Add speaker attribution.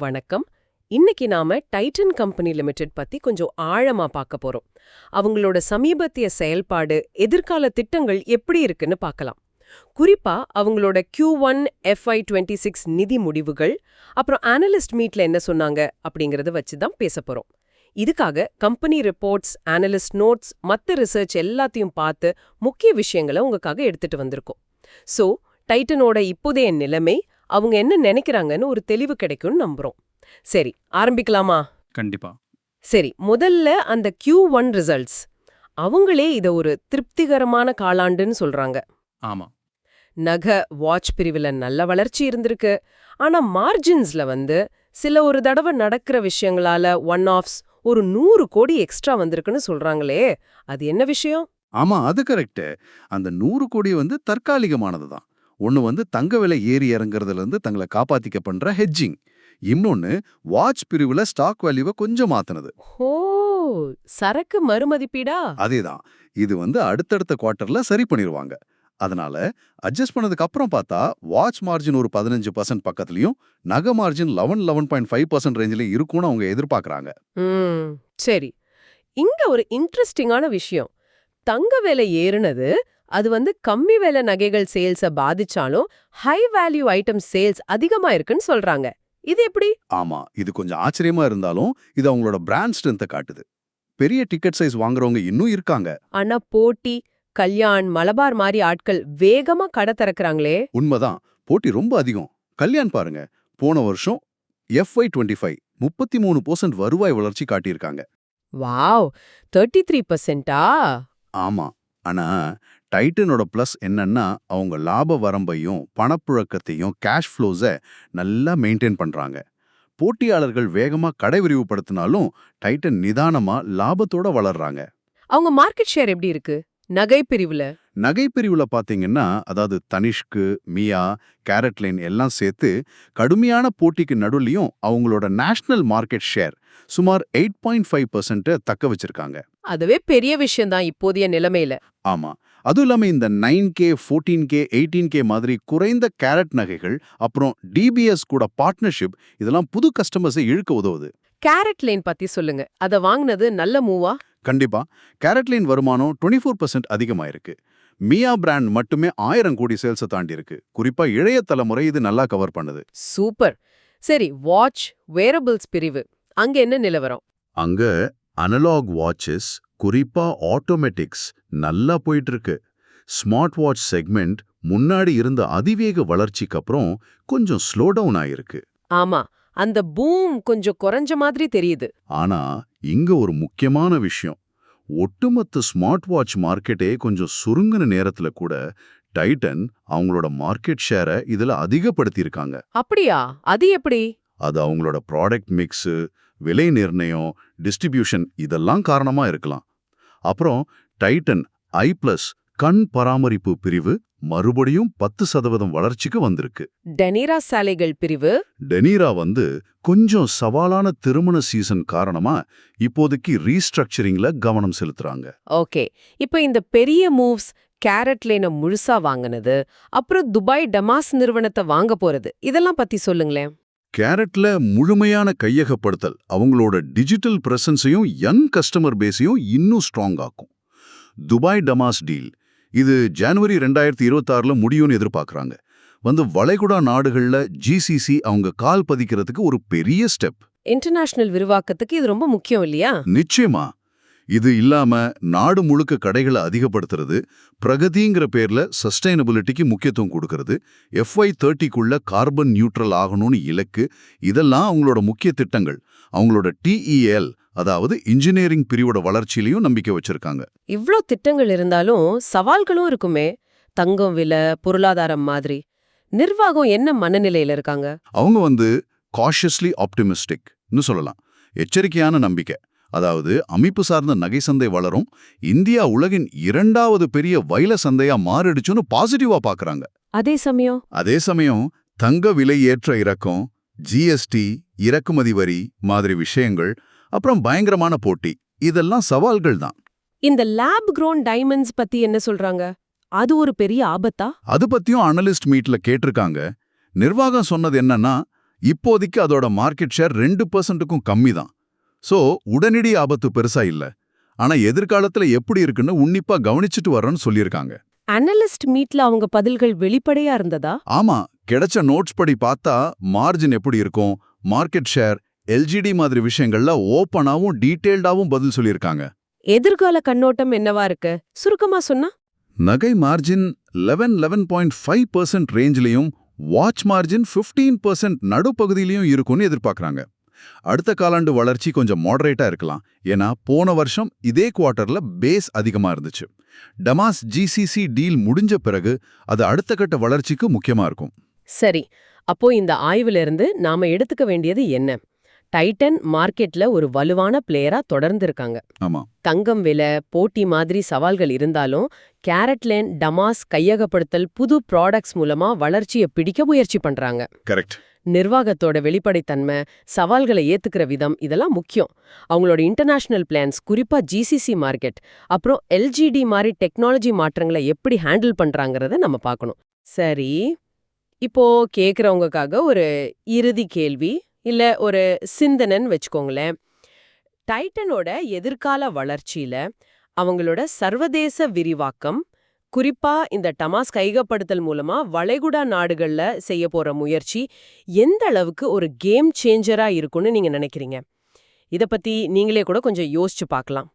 Speaker 1: வணக்கம். இன்னைக்கு நாம டைட்டன் கம்பெனி லிமிடெட் பத்தி கொஞ்சம் ஆழமா பார்க்க போறோம். அவங்களோட சமீபத்திய செயல்பாடு எதிர்கால திட்டங்கள் எப்படி இருக்குன்னு பார்க்கலாம். குறிப்பா அவங்களோட Q1 one FI twenty six நிதி முடிவுகள் அப்புறம் அனலிஸ்ட் மீட்ல என்ன சொன்னாங்க அப்படிங்கறத வச்சு தான் பேச போறோம். இதுக்காக கம்பெனி ரிப்போர்ட்ஸ் அனலிஸ்ட் நோட்ஸ் மத்த ரிசர்ச் எல்லாத்தையும் பார்த்து முக்கிய விஷயங்களை உங்களுக்காக எடுத்துட்டு வந்திருக்கோம். சோ டைட்டனோட இப்போதைய நிலைமை அவங்க என்ன நினைக்கிறாங்கன்னு ஒரு தெளிவு கிடைக்கும்னு நம்புறோம். சரி ஆரம்பிக்கலாமா?
Speaker 2: கண்டிப்பா.
Speaker 1: சரி முதல்ல அந்த Q1 ஒன் ரிசல்ட்ஸ் அவங்களே இத ஒரு திருப்திகரமான காலாண்டுன்னு சொல்றாங்க.
Speaker 2: ஆமா.
Speaker 1: நகை வாட்ச் பிரிவுல நல்ல வளர்ச்சி இருந்திருக்கு. ஆனா மார்ஜின்ஸ்ல வந்து சில ஒரு தடவை நடக்கிற விஷயங்களால ஒன் ஆஃப்ஸ் ஒரு நூறு கோடி எக்ஸ்ட்ரா வந்திருக்குன்னு சொல்றாங்களே அது என்ன விஷயம்?
Speaker 3: ஆமா அது கரெக்ட் அந்த நூறு கோடி வந்து தற்காலிகமானது தான். ஒன்று வந்து தங்க விலை ஏறி இறங்குறதுல இருந்து தங்களை காப்பாத்திக்க பண்ற ஹெட்ஜிங் இன்னொன்னு வாட்ச் பிரிவுல ஸ்டாக் வேல்யூவை கொஞ்சம் மாத்துனது.
Speaker 1: ஓ சரக்கு மறுமதிப்பீடா?
Speaker 3: அதேதான். இது வந்து அடுத்தடுத்த குவார்ட்டர்ல சரி பண்ணிருவாங்க. அதனால அட்ஜஸ்ட் பண்ணதுக்கு அப்புறம் பார்த்தா வாட்ச் மார்ஜின் ஒரு பதினஞ்சு பர்சன்ட் பக்கத்துலயும் நகை margin eleven eleven point five percent ரேஞ்சிலையும் இருக்கும்னு அவங்க எதிர்பார்க்கறாங்க.
Speaker 1: சரி. இங்க ஒரு இன்ட்ரெஸ்டிங்கான விஷயம். தங்க விலை ஏறுனது அது வந்து கம்மி விலை நகைகள் சேல்ஸ பாதிச்சாலும் ஹை வேல்யூ ஐட்டம் சேல்ஸ் அதிகமா இருக்குன்னு சொல்றாங்க. இது எப்படி?
Speaker 3: ஆமா இது கொஞ்சம் ஆச்சரியமா இருந்தாலும் இது அவங்களோட பிராண்ட் ஸ்ட்ரென்த்தை காட்டுது. பெரிய டிக்கெட் சைஸ் வாங்குறவங்க இன்னும் இருக்காங்க.
Speaker 1: ஆனா போட்டி கல்யாண் மலபார் மாதிரி ஆட்கள் வேகமா கடை திறக்கறாங்களே.
Speaker 3: உண்மைதான் போட்டி ரொம்ப அதிகம். கல்யாண் பாருங்க போன வருஷம் எஃப்ஐ டுவெண்ட்டி ஃபைவ் முப்பத்தி மூணு பர்சன்ட் வருவாய் வளர்ச்சி காட்டியிருக்காங்க.
Speaker 1: வாவ் தேர்ட்டி த்ரீ பர்சன்டா
Speaker 3: ஆமா ஆனா டைட்டனோட ப்ளஸ் என்னன்னா அவங்க லாப வரம்பையும் பணப்புழக்கத்தையும் கேஷ் ஃப்ளோஸை நல்லா மெயின்டைன் பண்றாங்க. போட்டியாளர்கள் வேகமா கடை விரிவுபடுத்தினாலும் டைட்டன் நிதானமா லாபத்தோட வளர்றாங்க.
Speaker 1: அவங்க மார்க்கெட் ஷேர் எப்படி இருக்கு? நகை பிரிவுல
Speaker 3: நகை பிரிவுல பாத்தீங்கன்னா அதாவது தனிஷ்கு மியா கேரட் லைன் எல்லாம் சேர்த்து கடுமையான போட்டிக்கு நடுவுலயும் அவங்களோட நேஷனல் மார்க்கெட் ஷேர் சுமார் எயிட் பாயிண்ட் ஃபைவ் தக்க வச்சிருக்காங்க.
Speaker 1: அதுவே பெரிய விஷயம்தான் இப்போதைய நிலைமையில.
Speaker 3: ஆமா. அதுவும் இல்லாம இந்த nine K fourteen K eighteen K மாதிரி குறைந்த கேரட் நகைகள் அப்புறம் டிபிஎஸ் கூட பார்ட்னர்ஷிப் இதெல்லாம் புது கஸ்டமர்ஸை இழுக்க உதவுது.
Speaker 1: கேரட் லைன் பத்தி சொல்லுங்க. அத வாங்குனது நல்ல மூவா
Speaker 3: கண்டிப்பா. கேரட் லைன் வருமானம் டுவெண்ட்டி ஃபோர் பர்சன்ட் அதிகமாயிருக்கு. மியா பிராண்ட் மட்டுமே ஆயிரம் கோடி சேல்ஸை தாண்டி இருக்கு. குறிப்பா இளைய தலைமுறை இது நல்லா கவர் பண்ணுது.
Speaker 1: சூப்பர். சரி வாட்ச் வேரபிள்ஸ் பிரிவு. அங்க என்ன நிலவரம்?
Speaker 3: அங்க அனலாக் வாட்சஸ் குறிப்பா ஆட்டோமேட்டிக்ஸ் நல்லா போயிட்டு இருக்கு ஸ்மார்ட் வாட்ச் செக்மெண்ட் முன்னாடி இருந்த அதிவேக வளர்ச்சிக்கு அப்புறம் கொஞ்சம் ஸ்லோ டவுன் ஆயிருக்கு.
Speaker 1: ஆமா அந்த பூம் கொஞ்சம் குறைஞ்ச மாதிரி தெரியுது.
Speaker 3: ஆனா இங்க ஒரு முக்கியமான விஷயம். ஒட்டுமொத்த ஸ்மார்ட் வாட்ச் மார்க்கெட்டே கொஞ்சம் சுருங்கின நேரத்துல கூட டைட்டன் அவங்களோட மார்க்கெட் ஷேரை இதுல அதிகப்படுத்தியிருக்காங்க.
Speaker 1: அப்படியா? அது எப்படி?
Speaker 3: அது அவங்களோட ப்ராடக்ட் மிக்ஸு விலை நிர்ணயம் டிஸ்ட்ரிபியூஷன் இதெல்லாம் காரணமா இருக்கலாம். அப்புறம் டைட்டன் ஐ பிளஸ் கண் பராமரிப்பு பிரிவு மறுபடியும் பத்து சதவீதம் வளர்ச்சிக்கு வந்திருக்கு.
Speaker 1: டெனிரா சாலைகள் பிரிவு?
Speaker 3: டெனீரா வந்து கொஞ்சம் சவாலான திருமண சீசன் காரணமா இப்போதைக்கு ரீஸ்ட்ரக்சரிங்ல கவனம் செலுத்துறாங்க.
Speaker 1: ஓகே. இப்போ இந்த பெரிய மூவ்ஸ் கேரட் லேன முழுசா வாங்குனது அப்புறம் துபாய் டமாஸ் நிறுவனத்தை வாங்க போறது இதெல்லாம் பத்தி சொல்லுங்களேன்.
Speaker 3: கேரட்ல முழுமையான கையகப்படுத்தல் அவங்களோட டிஜிட்டல் பிரசன்ஸையும் யங் கஸ்டமர் பேஸையும் இன்னும் ஸ்ட்ராங் ஆக்கும். துபாய் டமாஸ் டீல் இது ஜனவரி ரெண்டாயிரத்தி இருபத்தாறுல முடியும்னு எதிர்பார்க்கறாங்க. வந்து வளைகுடா நாடுகள்ல ஜிசிசி அவங்க கால் பதிக்கிறதுக்கு ஒரு பெரிய ஸ்டெப்
Speaker 1: இன்டர்நேஷனல் விரிவாக்கத்துக்கு இது ரொம்ப முக்கியம் இல்லையா?
Speaker 3: நிச்சயமா. இது இல்லாம நாடு முழுக்க கடைகளை அதிகப்படுத்துறது பிரகதிங்கிற பேர்ல சஸ்டைனபிலிட்டிக்கு முக்கியத்துவம் கொடுக்கறது எஃப்ஐ தேர்ட்டிக்குள்ள கார்பன் நியூட்ரல் ஆகணும்னு இலக்கு இதெல்லாம் அவங்களோட முக்கிய திட்டங்கள். அவங்களோட டிஇஎல் அதாவது இன்ஜினியரிங் பிரிவோட வளர்ச்சியிலையும் நம்பிக்கை வச்சிருக்காங்க.
Speaker 1: இவ்ளோ திட்டங்கள் இருந்தாலும் சவால்களும் இருக்குமே. தங்கம் விலை பொருளாதாரம் மாதிரி. நிர்வாகம் என்ன மனநிலையில இருக்காங்க?
Speaker 3: அவங்க வந்து காஷியஸ்லி ஆப்டிமிஸ்டிக்னு சொல்லலாம். எச்சரிக்கையான நம்பிக்கை. அதாவது அமைப்பு சார்ந்த நகை சந்தை வளரும் இந்தியா உலகின் இரண்டாவது பெரிய வைல சந்தையா மாறிடுச்சுன்னு பாசிட்டிவா பாக்குறாங்க.
Speaker 1: அதே சமயம்?
Speaker 3: அதே சமயம் தங்க விலை ஏற்ற இறக்கம் ஜிஎஸ்டி இறக்குமதி வரி மாதிரி விஷயங்கள் அப்புறம் பயங்கரமான போட்டி இதெல்லாம் சவால்கள் தான்.
Speaker 1: இந்த லேப் grown டைமண்ட்ஸ் பத்தி என்ன சொல்றாங்க? அது ஒரு பெரிய ஆபத்தா?
Speaker 3: அது பத்தியும் அனலிஸ்ட் மீட்ல கேட்டிருக்காங்க. நிர்வாகம் சொன்னது என்னன்னா இப்போதைக்கு அதோட மார்க்கெட் ஷேர் ரெண்டு பர்சன்ட்டுக்கும் கம்மி தான். ஸோ உடனடி ஆபத்து பெருசா இல்ல. ஆனா எதிர்காலத்துல எப்படி இருக்குன்னு உன்னிப்பா கவனிச்சுட்டு வர்றேன்னு சொல்லியிருக்காங்க.
Speaker 1: அனலிஸ்ட் மீட்ல அவங்க பதில்கள் வெளிப்படையா இருந்ததா?
Speaker 3: ஆமா கிடைச்ச நோட்ஸ் படி பார்த்தா மார்ஜின் எப்படி இருக்கும் மார்க்கெட் ஷேர் எல்ஜிடி மாதிரி விஷயங்கள்ல ஓப்பனாவும் டீடைல்டாவும் பதில் சொல்லியிருக்காங்க.
Speaker 1: எதிர்கால கண்ணோட்டம் என்னவா இருக்கு? சுருக்கமா சொன்னா?
Speaker 3: நகை margin eleven eleven point five percent ரேஞ்சிலையும் watch margin fifteen percent நடுப்பகுதியிலையும் இருக்கும்னு எதிர்பார்க்கறாங்க. அடுத்த காலாண்டு வளர்ச்சி கொஞ்சம் மாடரேட்டா இருக்கலாம். ஏன்னா போன வருஷம் இதே குவார்ட்டர்ல பேஸ் அதிகமா இருந்துச்சு. டமாஸ் ஜிசிசி டீல் முடிஞ்ச பிறகு அது அடுத்த கட்ட வளர்ச்சிக்கு முக்கியமா இருக்கும்.
Speaker 1: சரி அப்போ இந்த ஆய்வுல இருந்து நாம எடுத்துக்க வேண்டியது என்ன? டைட்டன் மார்க்கெட்ல ஒரு வலுவான பிளேயரா தொடர்ந்து இருக்காங்க
Speaker 3: ஆமா.
Speaker 1: தங்கம் விலை போட்டி மாதிரி சவால்கள் இருந்தாலும் கேரட்லேன் டமாஸ் கையகப்படுத்தல் புது ப்ராடக்ட்ஸ் மூலமா வளர்ச்சியை பிடிக்க முயற்சி பண்றாங்க.
Speaker 3: கரெக்ட்
Speaker 1: நிர்வாகத்தோட வெளிப்படைத்தன்மை சவால்களை ஏத்துக்கிற விதம் இதெல்லாம் முக்கியம். அவங்களோட இன்டர்நேஷனல் பிளான்ஸ் குறிப்பா ஜிசிசி மார்க்கெட் அப்புறம் எல்ஜிடி மாதிரி டெக்னாலஜி மாற்றங்களை எப்படி ஹேண்டில் பண்றாங்கறத நம்ம பார்க்கணும். சரி இப்போ கேக்குறவங்கக்காக ஒரு இறுதி கேள்வி இல்ல ஒரு சிந்தனைன்னு வச்சுக்கோங்களேன். டைட்டனோட எதிர்கால வளர்ச்சியில அவங்களோட சர்வதேச விரிவாக்கம் குறிப்பா இந்த டமாஸ் கைகப்படுத்தல் மூலமா வளைகுடா நாடுகள்ல செய்ய போற முயற்சி எந்த அளவுக்கு ஒரு கேம் சேஞ்சரா இருக்கும்னு நீங்க நினைக்கிறீங்க? இத பத்தி நீங்களே கூட கொஞ்சம் யோசிச்சு பார்க்கலாம்.